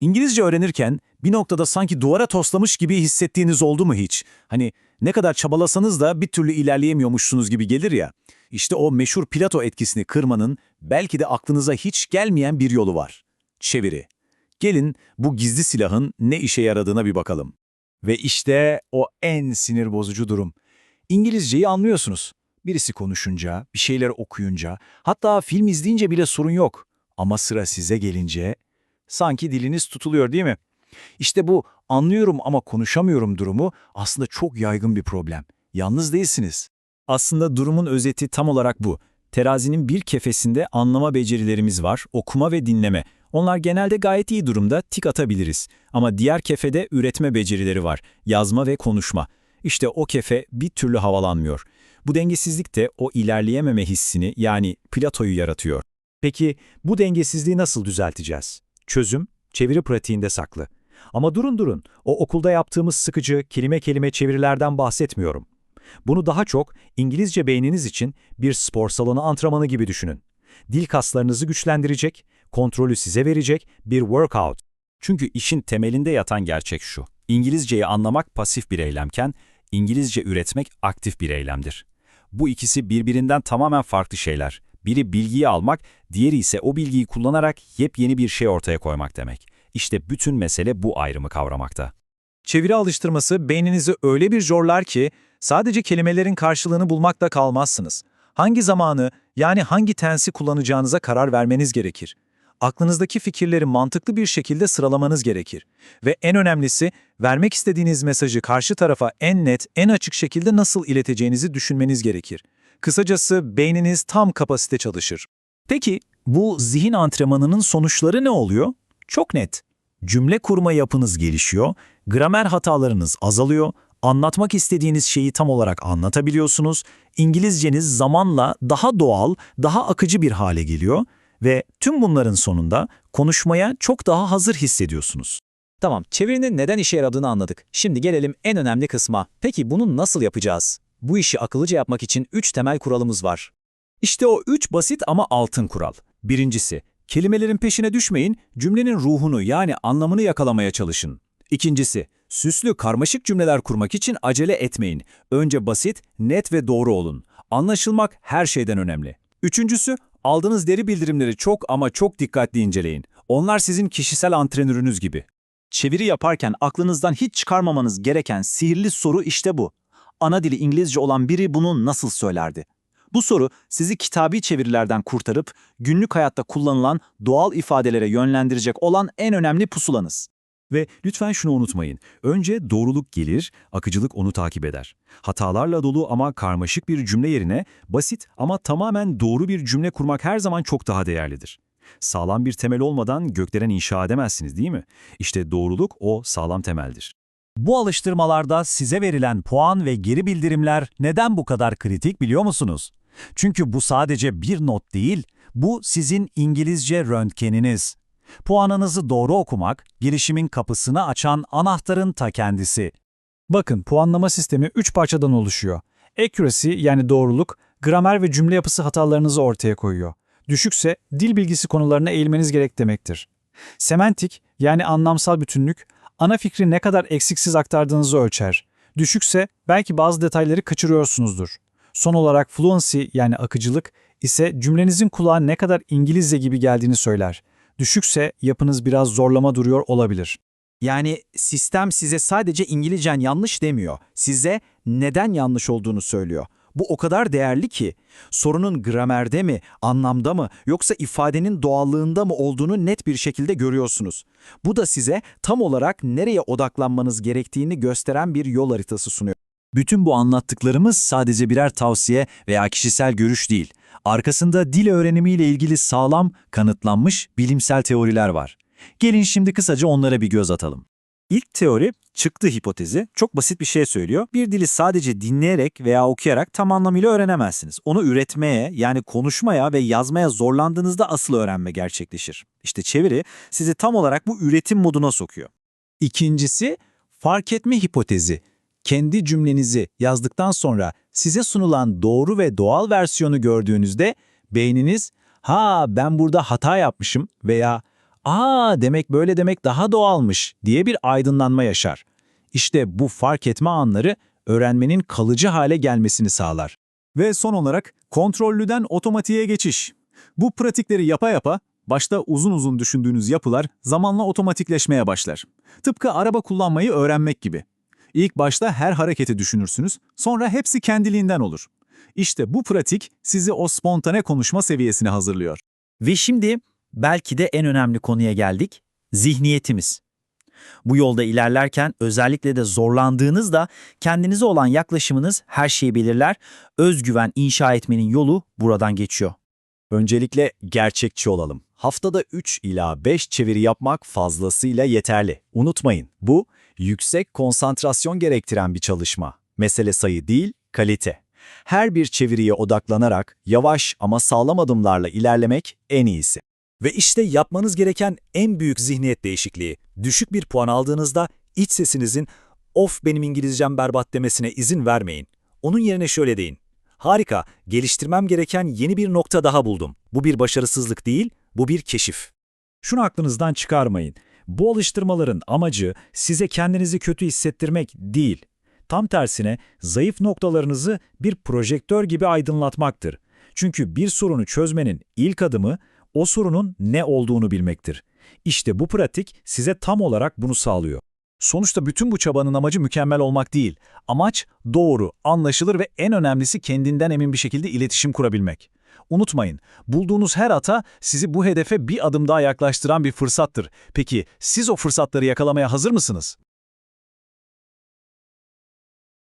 İngilizce öğrenirken bir noktada sanki duvara toslamış gibi hissettiğiniz oldu mu hiç? Hani ne kadar çabalasanız da bir türlü ilerleyemiyormuşsunuz gibi gelir ya. İşte o meşhur Plato etkisini kırmanın belki de aklınıza hiç gelmeyen bir yolu var. Çeviri. Gelin bu gizli silahın ne işe yaradığına bir bakalım. Ve işte o en sinir bozucu durum. İngilizceyi anlıyorsunuz. Birisi konuşunca, bir şeyler okuyunca, hatta film izleyince bile sorun yok. Ama sıra size gelince sanki diliniz tutuluyor değil mi? İşte bu anlıyorum ama konuşamıyorum durumu aslında çok yaygın bir problem. Yalnız değilsiniz. Aslında durumun özeti tam olarak bu. Terazinin bir kefesinde anlama becerilerimiz var, okuma ve dinleme. Onlar genelde gayet iyi durumda, tik atabiliriz. Ama diğer kefede üretme becerileri var, yazma ve konuşma. İşte o kefe bir türlü havalanmıyor. Bu dengesizlik de o ilerleyememe hissini yani platoyu yaratıyor. Peki bu dengesizliği nasıl düzelteceğiz? Çözüm, çeviri pratiğinde saklı. Ama durun durun, o okulda yaptığımız sıkıcı kelime kelime çevirilerden bahsetmiyorum. Bunu daha çok İngilizce beyniniz için bir spor salonu antrenmanı gibi düşünün. Dil kaslarınızı güçlendirecek, kontrolü size verecek bir workout. Çünkü işin temelinde yatan gerçek şu. İngilizceyi anlamak pasif bir eylemken, İngilizce üretmek aktif bir eylemdir. Bu ikisi birbirinden tamamen farklı şeyler. Biri bilgiyi almak, diğeri ise o bilgiyi kullanarak yepyeni bir şey ortaya koymak demek. İşte bütün mesele bu ayrımı kavramakta. Çeviri alıştırması beyninizi öyle bir zorlar ki sadece kelimelerin karşılığını bulmakta kalmazsınız. Hangi zamanı yani hangi tensi kullanacağınıza karar vermeniz gerekir. Aklınızdaki fikirleri mantıklı bir şekilde sıralamanız gerekir. Ve en önemlisi vermek istediğiniz mesajı karşı tarafa en net, en açık şekilde nasıl ileteceğinizi düşünmeniz gerekir. Kısacası beyniniz tam kapasite çalışır. Peki bu zihin antrenmanının sonuçları ne oluyor? Çok net. Cümle kurma yapınız gelişiyor, gramer hatalarınız azalıyor, anlatmak istediğiniz şeyi tam olarak anlatabiliyorsunuz, İngilizceniz zamanla daha doğal, daha akıcı bir hale geliyor ve tüm bunların sonunda konuşmaya çok daha hazır hissediyorsunuz. Tamam, çevirinin neden işe yaradığını anladık. Şimdi gelelim en önemli kısma. Peki bunu nasıl yapacağız? Bu işi akıllıca yapmak için 3 temel kuralımız var. İşte o üç basit ama altın kural. Birincisi, kelimelerin peşine düşmeyin, cümlenin ruhunu yani anlamını yakalamaya çalışın. İkincisi, süslü, karmaşık cümleler kurmak için acele etmeyin. Önce basit, net ve doğru olun. Anlaşılmak her şeyden önemli. Üçüncüsü, aldığınız deri bildirimleri çok ama çok dikkatli inceleyin. Onlar sizin kişisel antrenörünüz gibi. Çeviri yaparken aklınızdan hiç çıkarmamanız gereken sihirli soru işte bu. Ana dili İngilizce olan biri bunu nasıl söylerdi? Bu soru sizi kitabi çevirilerden kurtarıp günlük hayatta kullanılan doğal ifadelere yönlendirecek olan en önemli pusulanız. Ve lütfen şunu unutmayın. Önce doğruluk gelir, akıcılık onu takip eder. Hatalarla dolu ama karmaşık bir cümle yerine basit ama tamamen doğru bir cümle kurmak her zaman çok daha değerlidir. Sağlam bir temel olmadan gökdelen inşa edemezsiniz değil mi? İşte doğruluk o sağlam temeldir. Bu alıştırmalarda size verilen puan ve geri bildirimler neden bu kadar kritik biliyor musunuz? Çünkü bu sadece bir not değil, bu sizin İngilizce röntgeniniz. Puanınızı doğru okumak, gelişimin kapısını açan anahtarın ta kendisi. Bakın puanlama sistemi 3 parçadan oluşuyor. Accuracy yani doğruluk, gramer ve cümle yapısı hatalarınızı ortaya koyuyor. Düşükse dil bilgisi konularına eğilmeniz gerek demektir. Semantik yani anlamsal bütünlük, ana fikri ne kadar eksiksiz aktardığınızı ölçer. Düşükse belki bazı detayları kaçırıyorsunuzdur. Son olarak fluency yani akıcılık ise cümlenizin kulağa ne kadar İngilizce gibi geldiğini söyler. Düşükse yapınız biraz zorlama duruyor olabilir. Yani sistem size sadece İngilizcen yanlış demiyor. Size neden yanlış olduğunu söylüyor. Bu o kadar değerli ki sorunun gramerde mi, anlamda mı yoksa ifadenin doğallığında mı olduğunu net bir şekilde görüyorsunuz. Bu da size tam olarak nereye odaklanmanız gerektiğini gösteren bir yol haritası sunuyor. Bütün bu anlattıklarımız sadece birer tavsiye veya kişisel görüş değil. Arkasında dil öğrenimiyle ilgili sağlam, kanıtlanmış bilimsel teoriler var. Gelin şimdi kısaca onlara bir göz atalım. İlk teori, çıktı hipotezi, çok basit bir şey söylüyor. Bir dili sadece dinleyerek veya okuyarak tam anlamıyla öğrenemezsiniz. Onu üretmeye, yani konuşmaya ve yazmaya zorlandığınızda asıl öğrenme gerçekleşir. İşte çeviri sizi tam olarak bu üretim moduna sokuyor. İkincisi, fark etme hipotezi. Kendi cümlenizi yazdıktan sonra size sunulan doğru ve doğal versiyonu gördüğünüzde beyniniz, ha ben burada hata yapmışım veya ''Aa demek böyle demek daha doğalmış.'' diye bir aydınlanma yaşar. İşte bu fark etme anları öğrenmenin kalıcı hale gelmesini sağlar. Ve son olarak kontrollüden otomatiğe geçiş. Bu pratikleri yapa yapa başta uzun uzun düşündüğünüz yapılar zamanla otomatikleşmeye başlar. Tıpkı araba kullanmayı öğrenmek gibi. İlk başta her hareketi düşünürsünüz, sonra hepsi kendiliğinden olur. İşte bu pratik sizi o spontane konuşma seviyesine hazırlıyor. Ve şimdi belki de en önemli konuya geldik. Zihniyetimiz. Bu yolda ilerlerken özellikle de zorlandığınızda kendinize olan yaklaşımınız her şeyi belirler. Özgüven inşa etmenin yolu buradan geçiyor. Öncelikle gerçekçi olalım. Haftada 3 ila 5 çeviri yapmak fazlasıyla yeterli. Unutmayın, bu yüksek konsantrasyon gerektiren bir çalışma. Mesele sayı değil, kalite. Her bir çeviriye odaklanarak yavaş ama sağlam adımlarla ilerlemek en iyisi. Ve işte yapmanız gereken en büyük zihniyet değişikliği. Düşük bir puan aldığınızda iç sesinizin of benim İngilizcem berbat demesine izin vermeyin. Onun yerine şöyle deyin. Harika, geliştirmem gereken yeni bir nokta daha buldum. Bu bir başarısızlık değil, bu bir keşif. Şunu aklınızdan çıkarmayın. Bu alıştırmaların amacı size kendinizi kötü hissettirmek değil. Tam tersine zayıf noktalarınızı bir projektör gibi aydınlatmaktır. Çünkü bir sorunu çözmenin ilk adımı o sorunun ne olduğunu bilmektir. İşte bu pratik size tam olarak bunu sağlıyor. Sonuçta bütün bu çabanın amacı mükemmel olmak değil. Amaç doğru, anlaşılır ve en önemlisi kendinden emin bir şekilde iletişim kurabilmek. Unutmayın, bulduğunuz her hata sizi bu hedefe bir adım daha yaklaştıran bir fırsattır. Peki siz o fırsatları yakalamaya hazır mısınız?